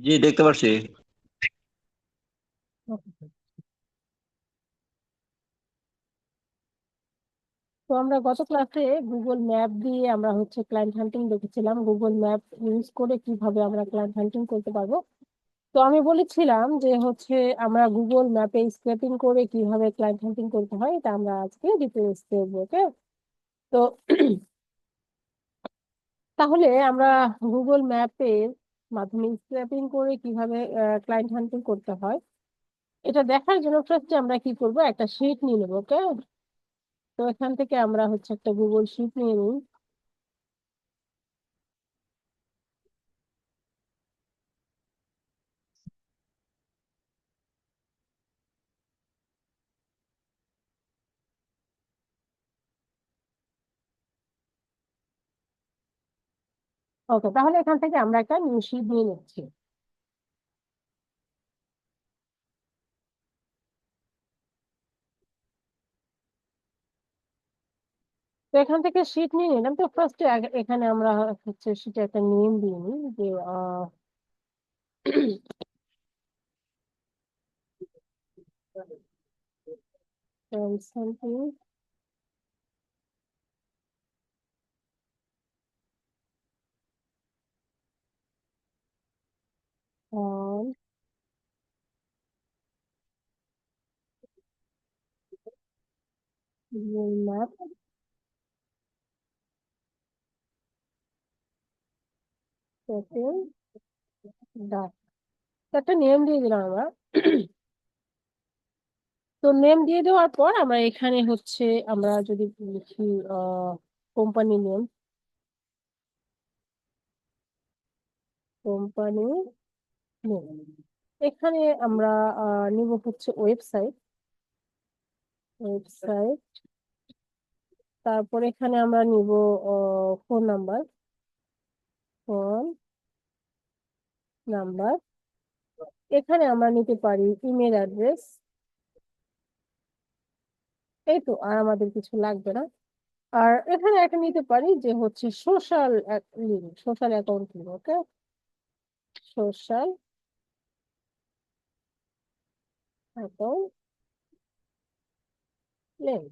জি, দেখতে পাচ্ছি তো আমরা গত ক্লাসে গুগল ম্যাপ দিয়ে আমরা হচ্ছে ক্লায়েন্ট হান্টিং দেখেছিলাম। গুগল ম্যাপ ইউজ করে কীভাবে আমরা ক্লায়েন্ট হান্টিং করতে পারব? তো আমি বলেছিলাম যে হচ্ছে আমরা গুগল ম্যাপে স্ক্র্যাপিং করে কীভাবে ক্লায়েন্ট হান্টিং করতে হয়, এটা আমরা আজকে ডিটেলস দেখব ওকে তো তাহলে আমরা গুগল ম্যাপের মাধ্যমে স্ক্র্যাপিং করে কীভাবে ক্লায়েন্ট হান্টিং করতে হয়। এটা দেখার জন্য ফার্স্টে আমরা কি করব? একটা শিট নিয়ে নেব ওকে তো এখান থেকে আমরা হচ্ছে একটা গুগল শিট নিয়ে নিই। ওকে তাহলে এখান থেকে আমরা একটা নিউ শিট নিয়ে নিচ্ছি। তো এখান থেকে শিট নিয়ে নিলাম। তো ফার্স্টে এখানে আমরা হচ্ছে শিটে একটা নেম দিয়ে নিই যে, আহ Google Map একটা নেম দিয়ে দিলাম আমরা। তো নেম দিয়ে দেওয়ার পর আমরা এখানে হচ্ছে আমরা যদি লিখি কোম্পানি নেম কোম্পানি এখানে আমরা নিব হচ্ছে ওয়েবসাইট। ওয়েবসাইট। তারপর এখানে আমরা নিব ফোন নাম্বার। Phone number. এখানে আমরা নিতে পারি ইমেল অ্যাড্রেস। এই তো, আর আমাদের কিছু লাগবে না। আর এখানে একটা নিতে পারি যে হচ্ছে social link, social account link, okay? Social account link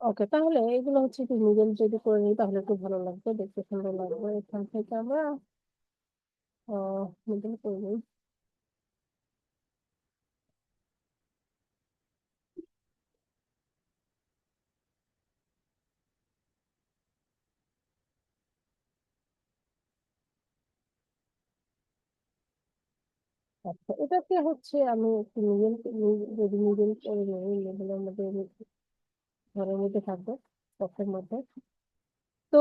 okay তাহলে এগুলো হচ্ছে কি মিডল যদি করে নিই তাহলে একটু ভালো লাগবে, দেখতে সুন্দর লাগবে। এখান থেকে আমরা মিডল করে নিই। আচ্ছা এটাকে হচ্ছে আমি একটু মিডল যদি মিডল করে নিই লেভেলের মধ্যে ঘরের মধ্যে থাকবে বক্সের মধ্যে। তো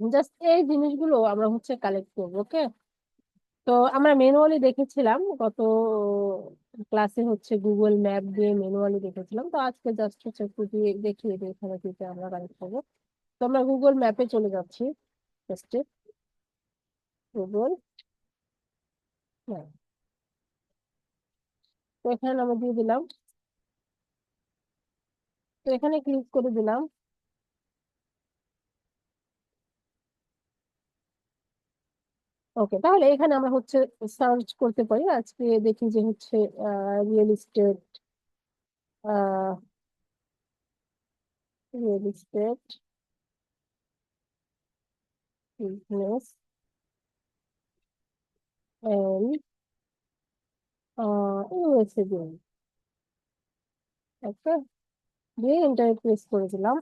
জাস্ট এই জিনিসগুলো আমরা হচ্ছে কালেক্ট করব ওকে তো আমরা ম্যানুয়ালি দেখেছিলাম, গত ক্লাসে হচ্ছে গুগল ম্যাপ দিয়ে ম্যানুয়ালি দেখেছিলাম, তো আজকে জাস্ট হচ্ছে একটু দেখিয়ে দিই এখানে থেকে আমরা কালেক্ট করব। তো আমরা গুগল ম্যাপে চলে যাচ্ছি ফার্স্টে গুগল তো এখানে আমরা দিয়ে দিলাম। তো এখানে ক্লিক করে দিলাম। ওকে তাহলে এখানে আমরা হচ্ছে সার্চ করতে পারি। আজকে দেখি যে হচ্ছে real estate real estate business and uh, USA দিন ওকে দিয়ে ইন্টারনেট প্রেস করে দিলাম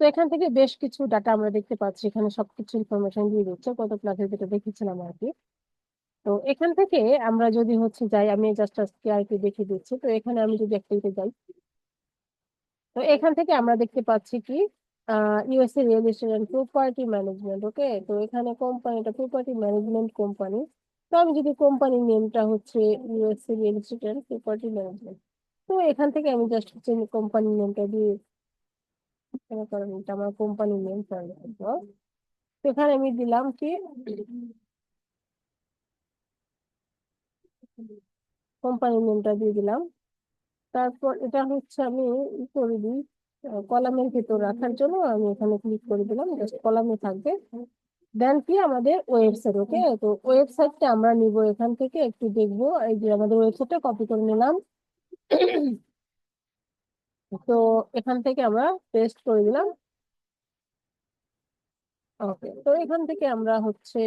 তো এখান থেকে বেশ কিছু ডাটা আমরা দেখতে পাচ্ছি। এখানে সবকিছু ইনফরমেশন দিয়ে দিচ্ছে। গত ক্লাসে যেটা দেখেছিলাম আর কি তো এখান থেকে আমরা যদি হচ্ছে যাই আমি জাস্ট আজকে আর কি দেখিয়ে দিচ্ছি। তো এখানে আমি যদি একটা যাই। তো এখান থেকে আমরা দেখতে পাচ্ছি কি? USA real estate property management okay তো এখানে কোম্পানিটা প্রপার্টি ম্যানেজমেন্ট কোম্পানি তো আমি যদি কোম্পানি নেমটা হচ্ছে USA real estate property management তো এখান থেকে আমি জাস্ট হচ্ছে কোম্পানি নেমটা দিয়ে করেন এটা আমার কোম্পানি নেম তো এখানে আমি দিলাম কি? কোম্পানি নেমটা দিয়ে দিলাম। তারপর এটা হচ্ছে আমি করে দিই। কলামের ভেতর রাখার জন্য আমি এখানে ক্লিক করে দিলাম জাস্ট কলামে থাকবে। দেন কি? আমাদের ওয়েবসাইট ওকে তো ওয়েবসাইটটা আমরা নিব এখান থেকে, একটু দেখব। এই যে আমাদের ওয়েবসাইটটা কপি করে নিলাম। তো এখান থেকে আমরা পেস্ট করে দিলাম। ওকে তো এখান থেকে আমরা হচ্ছে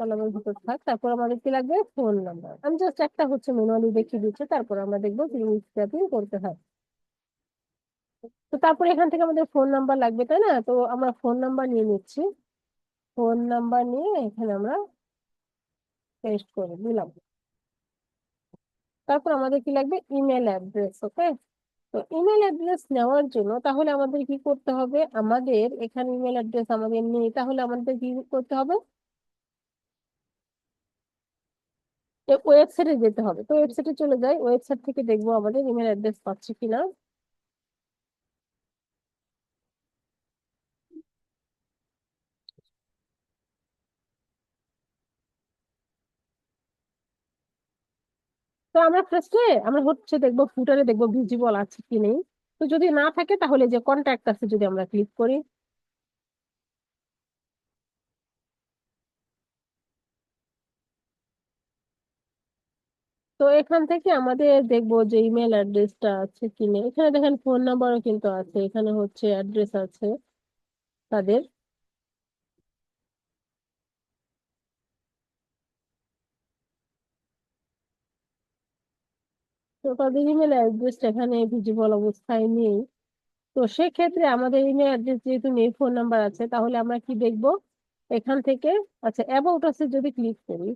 কলামের ভিতর থাক, তারপর আমাদের কি লাগবে? ফোন নাম্বার আমি জাস্ট একটা হচ্ছে ম্যানুয়ালি দেখিয়ে দিচ্ছি, তারপর আমরা দেখব স্ক্র্যাপিং করতে হয়। তো তারপর এখান থেকে আমাদের ফোন নাম্বার লাগবে, তাই না? তো আমরা ফোন নাম্বার নিয়ে নিচ্ছি। ফোন নাম্বার নিয়ে এখানে আমরা পেস্ট করে দিলাম তারপর আমাদের কি লাগবে? ইমেল অ্যাড্রেস ওকে তো ইমেল অ্যাড্রেস নেওয়ার জন্য তাহলে আমাদের কি করতে হবে? আমাদের এখানে ইমেল অ্যাড্রেস আমাদের নেই, তাহলে আমাদের কি করতে হবে? ওয়েবসাইটে যেতে হবে। তো ওয়েবসাইটে চলে যাই। ওয়েবসাইট থেকে দেখব আমাদের ইমেল অ্যাড্রেস পাচ্ছি কিনা। তো আমরা ফার্স্টে আমরা হচ্ছে দেখব ফুটারে দেখব ভিজিবল আছে কি নেই। তো যদি না থাকে তাহলে যে কন্ট্যাক্ট আছে যদি আমরা ক্লিক করি। তো এখান থেকে আমাদের দেখব যে ইমেল অ্যাড্রেসটা আছে কি নেই। এখানে দেখেন ফোন নাম্বারও কিন্তু আছে। এখানে হচ্ছে অ্যাড্রেস আছে তাদের। তো তাদের ইমেল অ্যাড্রেস এখানে ভিজিবল অবস্থায় নেই। তো সেক্ষেত্রে আমাদের ইমেল অ্যাড্রেস যেহেতু নেই ফোন নাম্বার আছে, তাহলে আমরা কি দেখব? এখান থেকে আচ্ছা অ্যাবাউট আছে যদি ক্লিক করি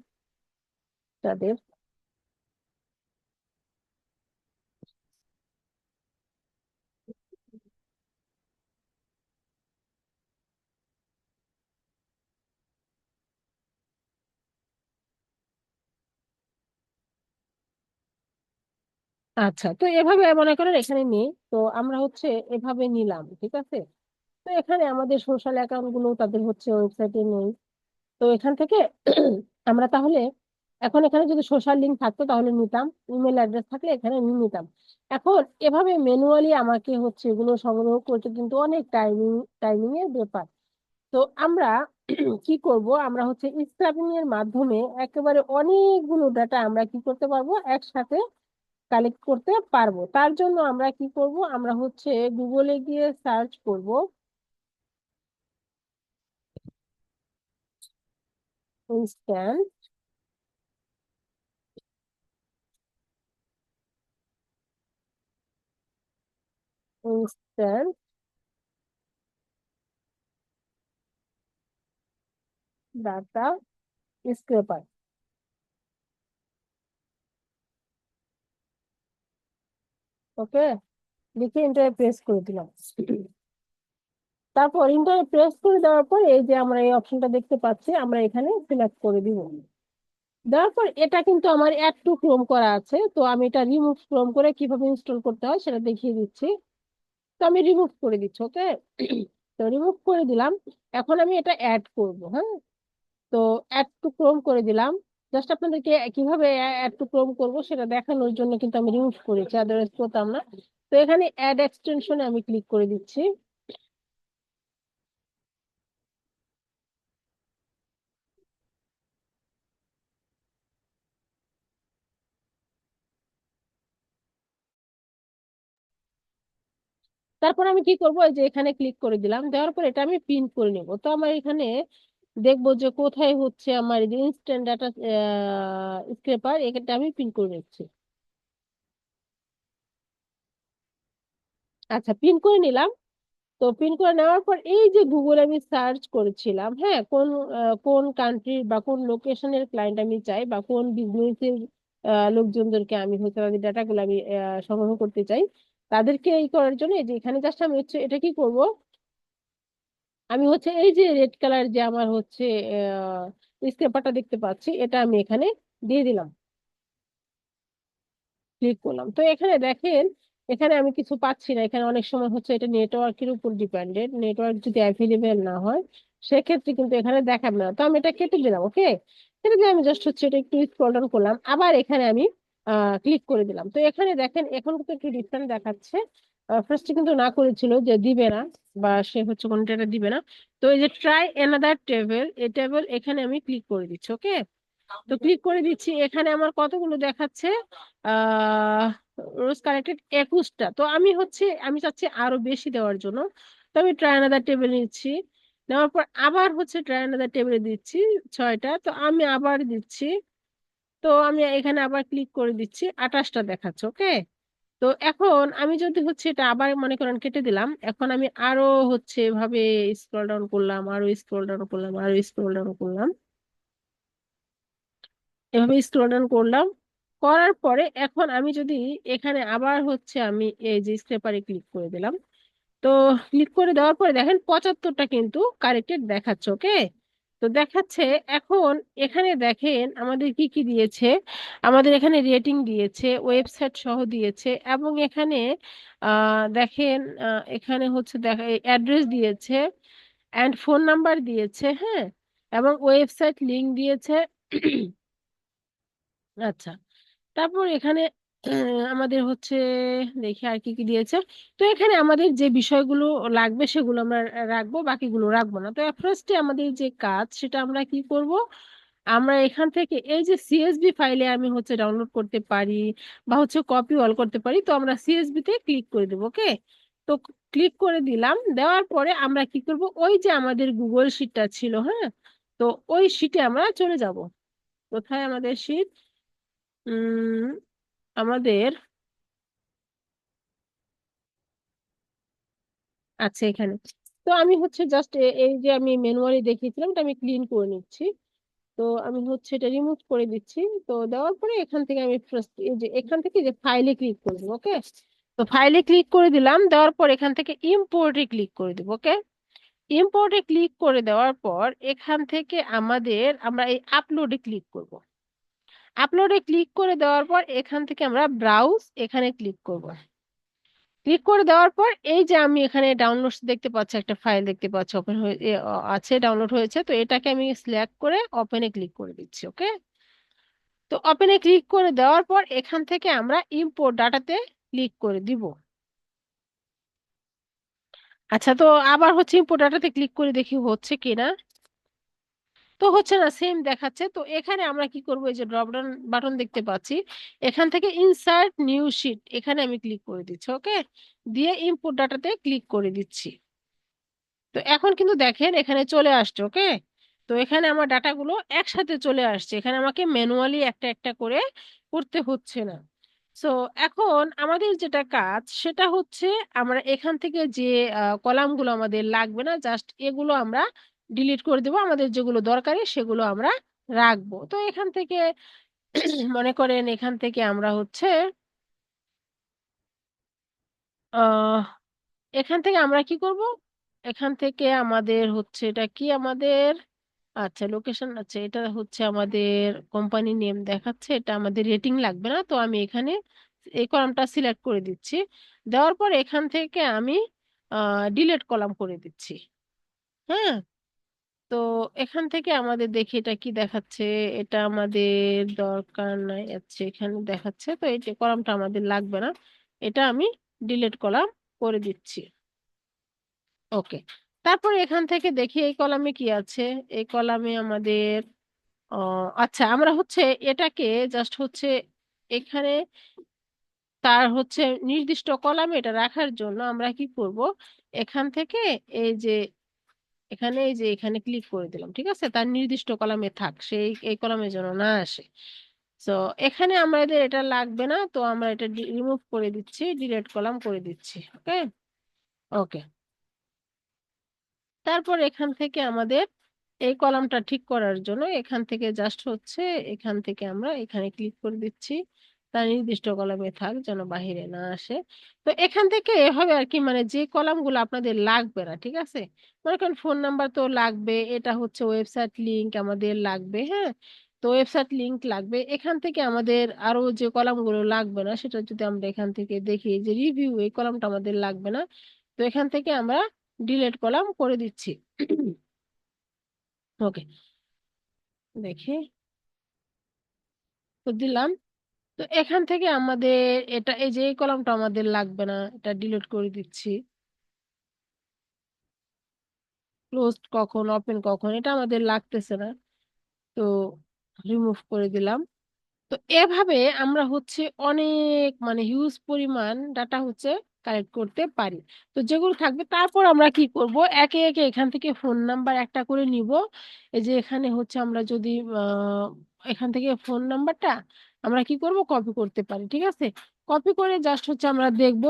তাদের। আচ্ছা তো এভাবে মনে করেন এখানে নেই, তো আমরা হচ্ছে এভাবে নিলাম, ঠিক আছে? তো এখানে আমাদের সোশ্যাল অ্যাকাউন্টগুলো তাদের হচ্ছে ওয়েবসাইটে নেই। তো এখান থেকে আমরা তাহলে এখন এখানে যদি সোশ্যাল লিঙ্ক থাকতো তাহলে নিতাম ইমেল অ্যাড্রেস থাকলে এখানে নিতাম। এখন এভাবে ম্যানুয়ালি আমাকে হচ্ছে এগুলো সংগ্রহ করতে কিন্তু অনেক টাইমিং টাইমিং এর ব্যাপার। তো আমরা কি করব? আমরা হচ্ছে স্ক্রাবিং এর মাধ্যমে একেবারে অনেকগুলো ডাটা আমরা কি করতে পারব? একসাথে কালেক্ট করতে পারব। তার জন্য আমরা কি করব? আমরা হচ্ছে গুগলে গিয়ে সার্চ করব। Instant instant data scraper okay? লিখে ইন্টারে প্রেস করে দিলাম। তারপর ইন্টারে প্রেস করে দেওয়ার পর এই যে আমরা এই অপশনটা দেখতে পাচ্ছি, আমরা এখানে সিলেক্ট করে দিব। দেওয়ার পর এটা কিন্তু আমার অ্যাড টু ক্রোম করা আছে, তো আমি এটা রিমুভ ক্রোম করে কীভাবে ইনস্টল করতে হয় সেটা দেখিয়ে দিচ্ছি। তো আমি রিমুভ করে দিচ্ছি, ওকে? তো রিমুভ করে দিলাম। এখন আমি এটা অ্যাড করব হ্যাঁ? তো অ্যাড টু ক্রোম করে দিলাম। জাস্ট আপনাদেরকে কীভাবে অ্যাড টু ক্রোম করব সেটা দেখানোর জন্য কিন্তু আমি রিমুভ করেছি আদারওয়াইজ করতাম না। তো এখানে অ্যাড এক্সটেনশনে আমি ক্লিক করে দিচ্ছি। তারপর আমি কি করব? যে এখানে ক্লিক করে দিলাম, দেওয়ার পর এটা আমি প্রিন্ট করে নেব। তো আমার এখানে দেখব যে কোথায় হচ্ছে আমার ইনস্ট্যান্ট ডাটা স্ক্রেপার এটা আমি পিন করে নিচ্ছি। আচ্ছা পিন করে নিলাম। তো পিন করে নেওয়ার পর এই যে গুগল আমি সার্চ করেছিলাম হ্যাঁ কোন কোন কান্ট্রির বা কোন লোকেশনের ক্লায়েন্ট আমি চাই বা কোন বিজনেসের লোকজনদেরকে আমি হচ্ছে তাদের ডাটাগুলো আমি সংগ্রহ করতে চাই, তাদেরকে এই করার জন্য এই যে এখানে জাস্ট আমি হচ্ছে, এটা কি করব? আমি হচ্ছে এই যে রেড কালার যে আমার হচ্ছে স্ক্রেপারটা দেখতে পাচ্ছি, এটা আমি এখানে দিয়ে দিলাম। ক্লিক করলাম। তো এখানে দেখেন, এখানে আমি কিছু পাচ্ছি না। এখানে অনেক সময় হচ্ছে এটা নেটওয়ার্কের উপর ডিপেন্ডেন্ট নেটওয়ার্ক যদি অ্যাভেলেবেল না হয়, সেক্ষেত্রে কিন্তু এখানে দেখাবে না। তো আমি এটা কেটে দিলাম ওকে কেটে দিয়ে আমি জাস্ট হচ্ছে এটা একটু স্ক্রল ডাউন করলাম। আবার এখানে আমি ক্লিক করে দিলাম। তো এখানে দেখেন, এখন কিন্তু একটু ডিফারেন্ট দেখাচ্ছে। ফার্স্টে কিন্তু না করেছিল যে দিবে না বা সে হচ্ছে কোনো ডেটা দিবে না। তো এই যে ট্রাই অ্যানাদার টেবিল এই টেবিল এখানে আমি ক্লিক করে দিচ্ছি ওকে তো ক্লিক করে দিচ্ছি, এখানে আমার কতগুলো দেখাচ্ছে? রোজ কালেক্টেড একুশটা। তো আমি হচ্ছে, আমি চাচ্ছি আরও বেশি দেওয়ার জন্য। তো আমি ট্রাই অ্যানাদার টেবিল নিচ্ছি। নেওয়ার পর আবার হচ্ছে ট্রাই অ্যানাদার টেবিলে দিচ্ছি ছয়টা। তো আমি আবার দিচ্ছি। তো আমি এখানে আবার ক্লিক করে দিচ্ছি, আঠাশটা দেখাচ্ছে ওকে তো এখন আমি যদি হচ্ছে এটা আবার মনে করেন কেটে দিলাম, এখন আমি আরও হচ্ছে এভাবে স্ক্রল ডাউন করলাম, আরও স্ক্রল ডাউন করলাম, আরও স্ক্রল ডাউন করলাম। এভাবে স্ক্রল ডাউন করলাম, করার পরে এখন আমি যদি এখানে আবার হচ্ছে আমি এই যে স্ক্রেপারে ক্লিক করে দিলাম। তো ক্লিক করে দেওয়ার পরে দেখেন পঁচাত্তরটা কিন্তু কারেক্টেড দেখাচ্ছে ওকে তো দেখাচ্ছে এখন এখানে দেখেন আমাদের কি কি দিয়েছে? আমাদের এখানে রেটিং দিয়েছে ওয়েবসাইট সহ দিয়েছে এবং এখানে দেখেন এখানে হচ্ছে দেখা অ্যাড্রেস দিয়েছে অ্যান্ড ফোন নাম্বার দিয়েছে হ্যাঁ? এবং ওয়েবসাইট লিংক দিয়েছে। আচ্ছা তারপর এখানে আমাদের হচ্ছে দেখি আর কি কি দিয়েছে। তো এখানে আমাদের যে বিষয়গুলো লাগবে সেগুলো আমরা রাখব, বাকিগুলো রাখব না। তো ফার্স্টে আমাদের যে কাজ, সেটা আমরা কি করব? আমরা এখান থেকে এই যে সিএসভি ফাইলে আমি হচ্ছে ডাউনলোড করতে পারি বা হচ্ছে কপি অল করতে পারি, তো আমরা সিএসভি তে ক্লিক করে দেবো ওকে তো ক্লিক করে দিলাম, দেওয়ার পরে আমরা কি করব? ওই যে আমাদের গুগল শিটটা ছিল হ্যাঁ? তো ওই শিটে আমরা চলে যাব। কোথায় আমাদের শিট উম আমাদের আছে এখানে। তো আমি হচ্ছে জাস্ট এই যে আমি ম্যানুয়ালি দেখিয়েছিলাম, এটা আমি ক্লিন করে নিচ্ছি। তো আমি হচ্ছে এটা রিমুভ করে দিচ্ছি। তো দেওয়ার পরে এখান থেকে আমি এই যে, এখান থেকে যে ফাইলে ক্লিক করে দেবো ওকে তো ফাইলে ক্লিক করে দিলাম, দেওয়ার পর এখান থেকে ইম্পোর্টে ক্লিক করে দেবো ওকে ইম্পোর্টে ক্লিক করে দেওয়ার পর এখান থেকে আমাদের, আমরা এই আপলোডে ক্লিক করব। আপলোডে ক্লিক করে দেওয়ার পর এখান থেকে আমরা ব্রাউজ এখানে ক্লিক করব। ক্লিক করে দেওয়ার পর এই যে আমি এখানে ডাউনলোড দেখতে পাচ্ছি, একটা ফাইল দেখতে পাচ্ছি ওপেন হয়ে আছে ডাউনলোড হয়েছে, তো এটাকে আমি সিলেক্ট করে ওপেনে ক্লিক করে দিচ্ছি ওকে তো ওপেনে ক্লিক করে দেওয়ার পর এখান থেকে আমরা ইম্পোর্ট ডাটাতে ক্লিক করে দিব। আচ্ছা তো আবার হচ্ছে ইম্পোর্ট ডাটাতে ক্লিক করে দেখি হচ্ছে কিনা। তো হচ্ছে না সেম দেখাচ্ছে। তো এখানে আমরা কি করব? এই যে ড্রপ ডাউন বাটন দেখতে পাচ্ছি। এখান থেকে ইনসার্ট নিউ শিট এখানে আমি ক্লিক করে দিচ্ছি ওকে দিয়ে ইনপুট ডাটাতে ক্লিক করে দিচ্ছি। তো এখন কিন্তু দেখেন, এখানে চলে আসছে ওকে তো এখানে আমার ডাটাগুলো একসাথে চলে আসছে। এখানে আমাকে ম্যানুয়ালি একটা একটা করে করতে হচ্ছে না। সো এখন আমাদের যেটা কাজ, সেটা হচ্ছে আমরা এখান থেকে যে কলামগুলো আমাদের লাগবে না জাস্ট এগুলো আমরা ডিলিট করে দেবো, আমাদের যেগুলো দরকারি সেগুলো আমরা রাখব। তো এখান থেকে মনে করেন এখান থেকে আমরা হচ্ছে এখান থেকে আমরা কি করব? এখান থেকে আমাদের হচ্ছে এটা কি আমাদের? আচ্ছা লোকেশন আচ্ছা এটা হচ্ছে আমাদের কোম্পানি নেম দেখাচ্ছে, এটা আমাদের রেটিং লাগবে না, তো আমি এখানে এই কলামটা সিলেক্ট করে দিচ্ছি। দেওয়ার পর এখান থেকে আমি ডিলেট কলাম করে দিচ্ছি। হ্যাঁ? তো এখান থেকে আমাদের দেখি এটা কি দেখাচ্ছে, এটা আমাদের দরকার নাই আচ্ছা এখানে দেখাচ্ছে। তো এই যে কলামটা আমাদের লাগবে না, এটা আমি ডিলেট কলাম, করে দিচ্ছি। ওকে, তারপর এখান থেকে দেখি এই কলামে কি আছে? এই কলামে আমাদের আচ্ছা আমরা হচ্ছে এটাকে জাস্ট হচ্ছে এখানে তার হচ্ছে নির্দিষ্ট কলামে এটা রাখার জন্য আমরা কি করব? এখান থেকে এই যে এখানে এই যে এখানে ক্লিক করে দিলাম, ঠিক আছে? তার নির্দিষ্ট কলামে থাক সেই এই কলামের জন্য না আসে। তো এখানে আমাদের এটা লাগবে না, তো আমরা এটা রিমুভ করে দিচ্ছি ডিলেট কলাম করে দিচ্ছি ওকে ওকে তারপর এখান থেকে আমাদের এই কলামটা ঠিক করার জন্য এখান থেকে জাস্ট হচ্ছে, এখান থেকে আমরা এখানে ক্লিক করে দিচ্ছি। তার নির্দিষ্ট কলামে থাক যেন বাহিরে না আসে। তো এখান থেকে হবে আর কি মানে যে কলামগুলো আপনাদের লাগবে না, ঠিক আছে? মনে করেন ফোন নাম্বার তো লাগবে, এটা হচ্ছে ওয়েবসাইট লিংক আমাদের লাগবে হ্যাঁ? তো ওয়েবসাইট লিংক লাগবে। এখান থেকে আমাদের আরও যে কলামগুলো লাগবে না, সেটা যদি আমরা এখান থেকে দেখি যে রিভিউ, এই কলামটা আমাদের লাগবে না, তো এখান থেকে আমরা ডিলেট কলাম করে দিচ্ছি। ওকে, দেখি। তো দিলাম। তো এখান থেকে আমাদের এটা, এই যে এই কলামটা আমাদের লাগবে না, এটা ডিলিট করে দিচ্ছি। ক্লোজ কখন ওপেন কখন, এটা আমাদের লাগতেছে না। তো রিমুভ করে দিলাম। তো এভাবে আমরা হচ্ছে অনেক মানে হিউজ পরিমাণ ডাটা হচ্ছে কালেক্ট করতে পারি। তো যেগুলো থাকবে, তারপর আমরা কি করব? একে একে এখান থেকে ফোন নাম্বার একটা করে নিব। এই যে এখানে হচ্ছে আমরা যদি এখান থেকে ফোন নাম্বারটা আমরা কি করব? কপি করতে পারি, ঠিক আছে? কপি করে জাস্ট হচ্ছে আমরা দেখব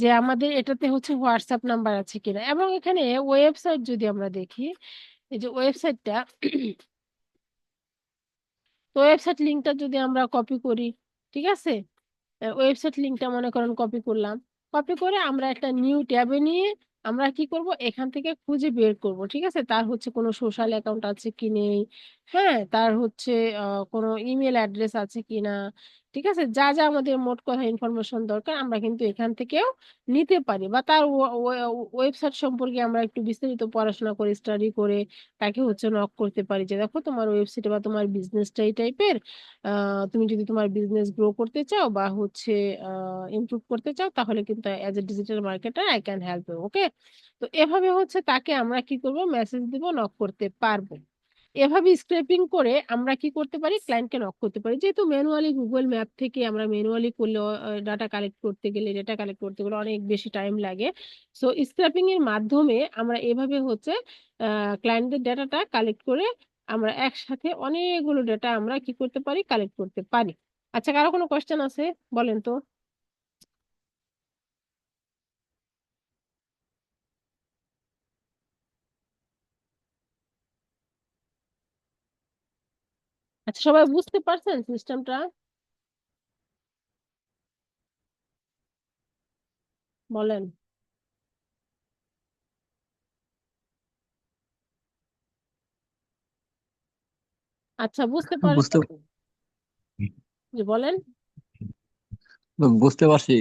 যে আমাদের এটাতে হচ্ছে হোয়াটসঅ্যাপ নাম্বার আছে কিনা। এবং এখানে ওয়েবসাইট যদি আমরা দেখি, এই যে ওয়েবসাইটটা তো ওয়েবসাইট লিঙ্কটা যদি আমরা কপি করি, ঠিক আছে? ওয়েবসাইট লিঙ্কটা মনে করেন কপি করলাম। কপি করে আমরা একটা নিউ ট্যাবে নিয়ে আমরা কি করব? এখান থেকে খুঁজে বের করব ঠিক আছে? তার হচ্ছে কোনো সোশ্যাল অ্যাকাউন্ট আছে কি নেই? হ্যাঁ তার হচ্ছে আহ, কোনো ইমেল অ্যাড্রেস আছে কি না? ঠিক আছে? যা যা আমাদের মোট কথা ইনফরমেশন দরকার, আমরা কিন্তু এখান থেকেও নিতে পারি। বা তার ওয়েবসাইট সম্পর্কে আমরা একটু বিস্তারিত পড়াশোনা করে স্টাডি করে তাকে হচ্ছে নক করতে পারি যে, দেখো, তোমার ওয়েবসাইটে বা তোমার বিজনেসটা এই টাইপের তুমি যদি তোমার বিজনেস গ্রো করতে চাও বা হচ্ছে ইমপ্রুভ করতে চাও, তাহলে কিন্তু as a digital marketer I can help okay তো এভাবে হচ্ছে তাকে আমরা কি করব? মেসেজ দিব নক করতে পারব। এভাবে স্ক্রেপিং করে আমরা কি করতে পারি? ক্লায়েন্টকে নক করতে পারি। যেহেতু ম্যানুয়ালি গুগল ম্যাপ থেকে আমরা ম্যানুয়ালি করলে ডাটা কালেক্ট করতে গেলে ডেটা কালেক্ট করতে গেলে অনেক বেশি টাইম লাগে। সো স্ক্র্যাপিং এর মাধ্যমে আমরা এভাবে হচ্ছে ক্লায়েন্টের ডাটাটা কালেক্ট করে আমরা একসাথে অনেকগুলো ডেটা আমরা কি করতে পারি? কালেক্ট করতে পারি। আচ্ছা কারও কোনো কোয়েশ্চেন আছে? বলেন তো। আচ্ছা সবাই বুঝতে পারছেন সিস্টেমটা? বলেন। আচ্ছা বুঝতে বুঝতে জি বলেন। বুঝতে পারছি।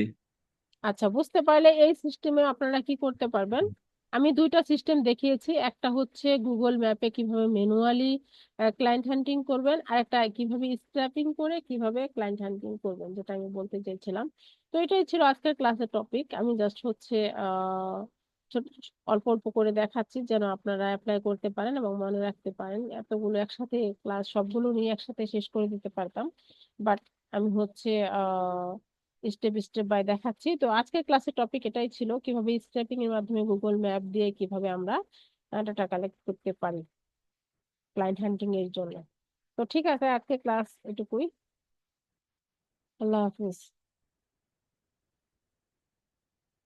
আচ্ছা বুঝতে পারলে এই সিস্টেমে আপনারা কি করতে পারবেন? আমি দুইটা সিস্টেম দেখিয়েছি। একটা হচ্ছে গুগল ম্যাপে কীভাবে ম্যানুয়ালি ক্লায়েন্ট হান্টিং করবেন আর একটা কীভাবে স্ক্র্যাপিং করে কীভাবে ক্লায়েন্ট হান্টিং করবেন, যেটা আমি বলতে চাইছিলাম তো এটাই ছিল আজকের ক্লাসের টপিক আমি জাস্ট হচ্ছে অল্প অল্প করে দেখাচ্ছি যেন আপনারা অ্যাপ্লাই করতে পারেন এবং মনে রাখতে পারেন। এতগুলো একসাথে ক্লাস সবগুলো নিয়ে একসাথে শেষ করে দিতে পারতাম। বাট আমি হচ্ছে, আহ স্টেপ স্টেপ বাই দেখাচ্ছি। তো আজকের ক্লাসের টপিক এটাই ছিল, কীভাবে স্ট্যাপিং এর মাধ্যমে গুগল ম্যাপ দিয়ে কীভাবে আমরা ডাটা কালেক্ট করতে পারি ক্লায়েন্ট হান্টিং এর জন্য। তো ঠিক আছে আজকে ক্লাস এটুকুই। আল্লাহ হাফিজ।